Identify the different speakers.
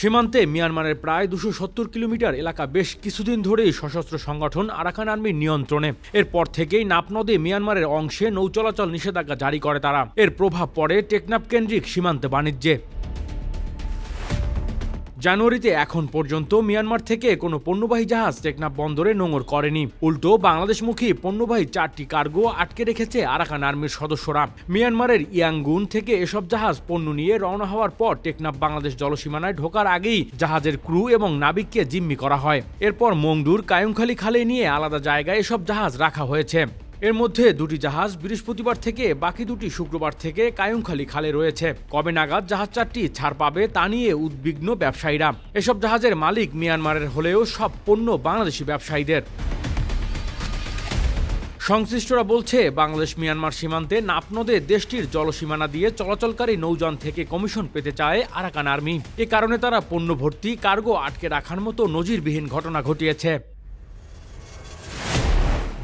Speaker 1: সীমান্তে মিয়ানমারের প্রায় দুশো সত্তর কিলোমিটার এলাকা বেশ কিছুদিন ধরেই সশস্ত্র সংগঠন আরাকান আর্মির নিয়ন্ত্রণে। এরপর থেকেই নাপ নদে মিয়ানমারের অংশে নৌ চলাচল নিষেধাজ্ঞা জারি করে তারা। এর প্রভাব পড়ে টেকনাফ কেন্দ্রিক সীমান্তে বাণিজ্যে। জানুয়ারিতে এখন পর্যন্ত মিয়ানমার থেকে কোনো পণ্যবাহী জাহাজ টেকনাফ বন্দরে নোঙর করেনি। উল্টো বাংলাদেশমুখী পণ্যবাহী চারটি কার্গো আটকে রেখেছে আরাকান আর্মির সদস্যরা। মিয়ানমারের ইয়াঙ্গুন থেকে এসব জাহাজ পণ্য নিয়ে রওনা হওয়ার পর টেকনাফ বাংলাদেশ জলসীমানায় ঢোকার আগেই জাহাজের ক্রু এবং নাবিককে জিম্মি করা হয়। এরপর মংডুর কায়ুংখালী খালে নিয়ে আলাদা জায়গায় এসব জাহাজ রাখা হয়েছে। এর মধ্যে দুটি জাহাজ বৃহস্পতিবার থেকে, বাকি দুটি শুক্রবার থেকে কায়ুংখালী খালে রয়েছে। কবে নাগাদ জাহাজ চারটি ছাড় পাবে তা নিয়ে উদ্বিগ্ন ব্যবসায়ীরা। এসব জাহাজের মালিক মিয়ানমারের হলেও সব পণ্য বাংলাদেশি ব্যবসায়ীদের। সংশ্লিষ্টরা বলছে, বাংলাদেশ মিয়ানমার সীমান্তে নাপনদে দেশটির জলসীমানা দিয়ে চলাচলকারী নৌযান থেকে কমিশন পেতে চায় আরাকান আর্মি। এ কারণে তারা পণ্য ভর্তি, কার্গো আটকে রাখার মতো নজিরবিহীন ঘটনা ঘটিয়েছে।